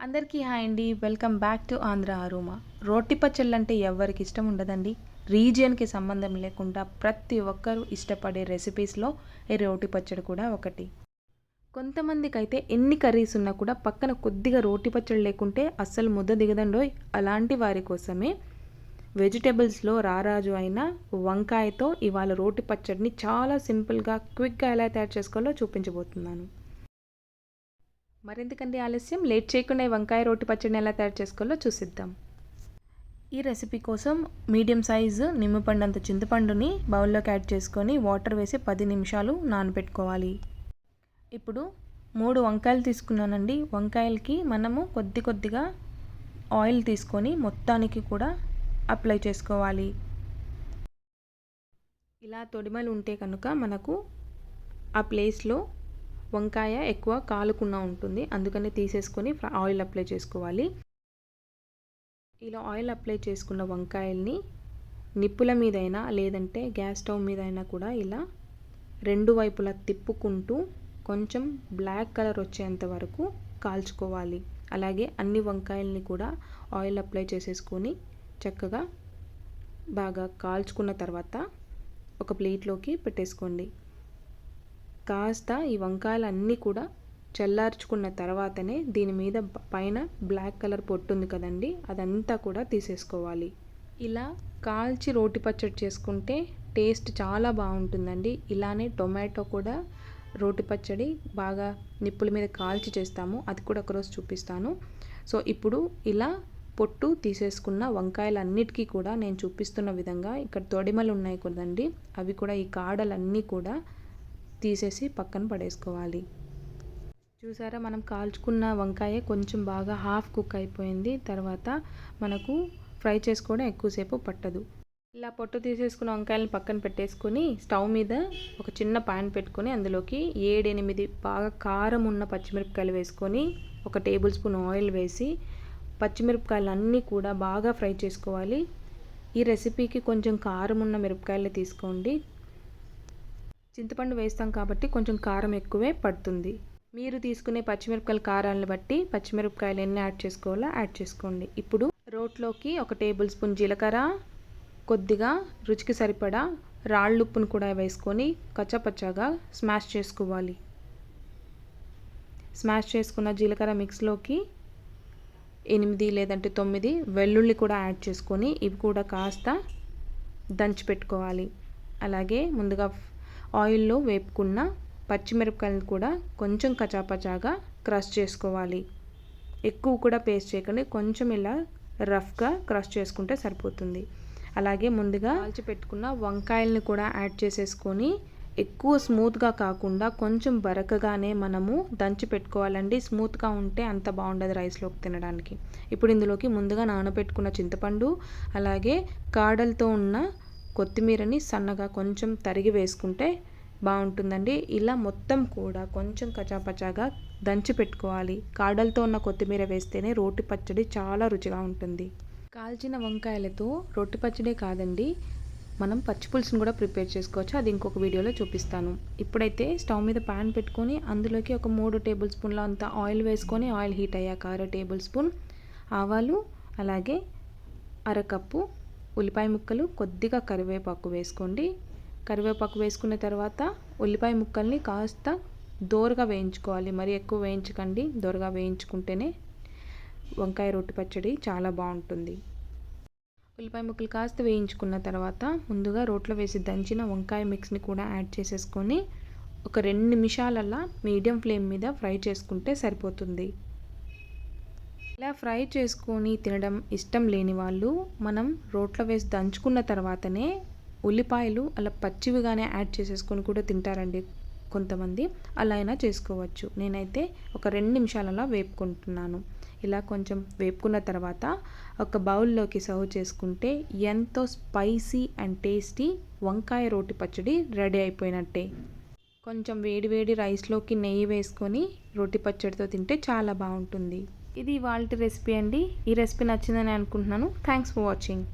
అందరికీ హాయ్ అండి. Welcome back to Andhra Aruma. రోటి పచ్చళ్ళు అంటే ఎవరికి ఇష్టం ఉండదండి. రీజియన్కి సంబంధం లేకుండా ప్రతి ఒక్కరూ ఇష్టపడే రెసిపీస్లో ఈ రోటి పచ్చడి కూడా ఒకటి. కొంతమందికి అయితే ఎన్ని కర్రీస్ ఉన్నా కూడా పక్కన కొద్దిగా రోటి పచ్చడి లేకుంటే అస్సలు ముద్ద దిగదండోయ్ అలాంటి వారి కోసమే వెజిటేబుల్స్లో రారాజు అయిన వంకాయతో ఇవాళ రోటి పచ్చడిని చాలా సింపుల్గా క్విక్గా ఎలా తయారు చేసుకోవాలో చూపించబోతున్నాను. మరెందుకండి ఆలస్యం? లేట్ చేయకుండా ఈ వంకాయ రోటి పచ్చడిని ఎలా తయారు చేసుకోవాలో చూసిద్దాం. ఈ రెసిపీ కోసం మీడియం సైజు నిమ్మపండు అంత చింతపండుని బౌల్లోకి యాడ్ చేసుకొని వాటర్ వేసి పది నిమిషాలు నానబెట్టుకోవాలి. ఇప్పుడు మూడు వంకాయలు తీసుకున్నానండి. వంకాయలకి మనము కొద్ది కొద్దిగా ఆయిల్ తీసుకొని మొత్తానికి కూడా అప్లై చేసుకోవాలి. ఇలా తొడిమలు ఉంటే కనుక మనకు ఆ ప్లేస్లో వంకాయ ఎక్కువ కాలుకున్న ఉంటుంది. అందుకని తీసేసుకొని ఆయిల్ అప్లై చేసుకోవాలి. ఇలా ఆయిల్ అప్లై చేసుకున్న వంకాయల్ని నిప్పుల మీదైనా లేదంటే గ్యాస్ స్టవ్ మీదైనా కూడా ఇలా రెండు వైపులా తిప్పుకుంటూ కొంచెం బ్లాక్ కలర్ వచ్చేంత వరకు కాల్చుకోవాలి. అలాగే అన్ని వంకాయల్ని కూడా ఆయిల్ అప్లై చేసేసుకొని చక్కగా బాగా కాల్చుకున్న తర్వాత ఒక ప్లేట్లోకి పెట్టేసుకోండి. కాస్త ఈ వంకాయలన్నీ కూడా చల్లార్చుకున్న తర్వాతనే దీని మీద పైన బ్లాక్ కలర్ పొట్టు ఉంది కదండి అదంతా కూడా తీసేసుకోవాలి. ఇలా కాల్చి రోటి పచ్చడి చేసుకుంటే టేస్ట్ చాలా బాగుంటుందండి. ఇలానే టొమాటో కూడా రోటి పచ్చడి బాగా నిప్పుల మీద కాల్చి చేస్తాము. అది కూడా ఒకరోజు చూపిస్తాను. సో ఇప్పుడు ఇలా పొట్టు తీసేసుకున్న వంకాయలన్నిటికీ కూడా నేను చూపిస్తున్న విధంగా ఇక్కడ తొడిమలు ఉన్నాయి కదండి అవి కూడా ఈ కాడలన్నీ కూడా తీసేసి పక్కన పడేసుకోవాలి. చూసారా మనం కాల్చుకున్న వంకాయ కొంచెం బాగా హాఫ్ కుక్ అయిపోయింది. తర్వాత మనకు ఫ్రై చేసుకోవడం ఎక్కువసేపు పట్టదు. ఇలా పొట్టు తీసేసుకున్న వంకాయలను పక్కన పెట్టేసుకొని స్టవ్ మీద ఒక చిన్న పాన్ పెట్టుకొని అందులోకి ఏడెనిమిది బాగా కారం ఉన్న పచ్చిమిరపకాయలు వేసుకొని ఒక టేబుల్ స్పూన్ ఆయిల్ వేసి పచ్చిమిరపకాయలు అన్నీ కూడా బాగా ఫ్రై చేసుకోవాలి. ఈ రెసిపీకి కొంచెం కారం ఉన్న మిరపకాయలు తీసుకోండి. చింతపండు వేస్తాం కాబట్టి కొంచెం కారం ఎక్కువే పడుతుంది. మీరు తీసుకునే పచ్చిమిరపకాయల కారాలను బట్టి పచ్చిమిరపకాయలు ఎన్ని యాడ్ చేసుకోవాలో? యాడ్ చేసుకోండి. ఇప్పుడు రోట్లోకి ఒక టేబుల్ స్పూన్ జీలకర్ర కొద్దిగా రుచికి సరిపడా రాళ్ళుప్పును కూడా వేసుకొని కచ్చపచ్చగా స్మాష్ చేసుకోవాలి. స్మాష్ చేసుకున్న జీలకర్ర మిక్స్లోకి ఎనిమిది లేదంటే తొమ్మిది వెల్లుల్లి కూడా యాడ్ చేసుకొని ఇవి కూడా కాస్త దంచి పెట్టుకోవాలి. అలాగే ముందుగా ఆయిల్లో వేపుకున్న పచ్చిమిరపకాయలను కూడా కొంచెం కచాపచాగా క్రష్ చేసుకోవాలి. ఎక్కువ కూడా పేస్ట్ చేయకండి. కొంచెం ఇలా రఫ్గా క్రష్ చేసుకుంటే సరిపోతుంది. అలాగే ముందుగా కాల్చి పెట్టుకున్న వంకాయల్ని కూడా యాడ్ చేసేసుకొని ఎక్కువ స్మూత్గా కాకుండా కొంచెం బరకగానే మనము దంచి పెట్టుకోవాలండి. స్మూత్గా ఉంటే అంత బాగుండదు రైస్లోకి తినడానికి. ఇప్పుడు ఇందులోకి ముందుగా నానబెట్టుకున్న చింతపండు అలాగే కాడలతో ఉన్న కొత్తిమీరని సన్నగా కొంచెం తరిగి వేసుకుంటే బాగుంటుందండి. ఇలా మొత్తం కూడా కొంచెం కచాపచాగా దంచి పెట్టుకోవాలి. కాడలతో ఉన్న కొత్తిమీర వేస్తేనే రోటి పచ్చడి చాలా రుచిగా ఉంటుంది. కాల్చిన వంకాయలతో రొట్టి పచ్చడే కాదండి మనం పచ్చి పులుసును కూడా ప్రిపేర్ చేసుకోవచ్చు. అది ఇంకొక వీడియోలో చూపిస్తాను. ఇప్పుడైతే స్టవ్ మీద ప్యాన్ పెట్టుకొని అందులోకి ఒక మూడు టేబుల్ స్పూన్ల అంత ఆయిల్ వేసుకొని ఆయిల్ హీట్ అయ్యాక అర టేబుల్ స్పూన్ ఆవాలు అలాగే అరకప్పు ఉల్లిపాయ ముక్కలు కొద్దిగా కరివేపాకు వేసుకోండి. కరివేపాకు వేసుకున్న తర్వాత ఉల్లిపాయ ముక్కల్ని కాస్త దోరగా వేయించుకోవాలి. మరి ఎక్కువ వేయించకండి. దోరగా వేయించుకుంటేనే వంకాయ రొట్టి పచ్చడి చాలా బాగుంటుంది. ఉల్లిపాయ ముక్కలు కాస్త వేయించుకున్న తర్వాత ముందుగా రోట్లో వేసి దంచిన వంకాయ మిక్స్ని కూడా యాడ్ చేసేసుకొని ఒక రెండు నిమిషాలల్లా మీడియం ఫ్లేమ్ మీద ఫ్రై చేసుకుంటే సరిపోతుంది. ఇలా ఫ్రై చేసుకొని తినడం ఇష్టం లేని వాళ్ళు మనం రోట్లో వేసి దంచుకున్న తర్వాతనే ఉల్లిపాయలు అలా పచ్చివిగానే యాడ్ చేసేసుకొని కూడా తింటారండి కొంతమంది. అలా అయినా చేసుకోవచ్చు. నేనైతే ఒక రెండు నిమిషాలలో వేపుకుంటున్నాను. ఇలా కొంచెం వేపుకున్న తర్వాత ఒక బౌల్లోకి సర్వ్ చేసుకుంటే ఎంతో స్పైసీ అండ్ టేస్టీ వంకాయ రోటి పచ్చడి రెడీ అయిపోయినట్టే. కొంచెం వేడి వేడి రైస్లోకి నెయ్యి వేసుకొని రోటి పచ్చడితో తింటే చాలా బాగుంటుంది. ఇది వాళ్ళ రెసిపీ అండి. ఈ రెసిపీ నచ్చిందని అనుకుంటున్నాను. Thanks for watching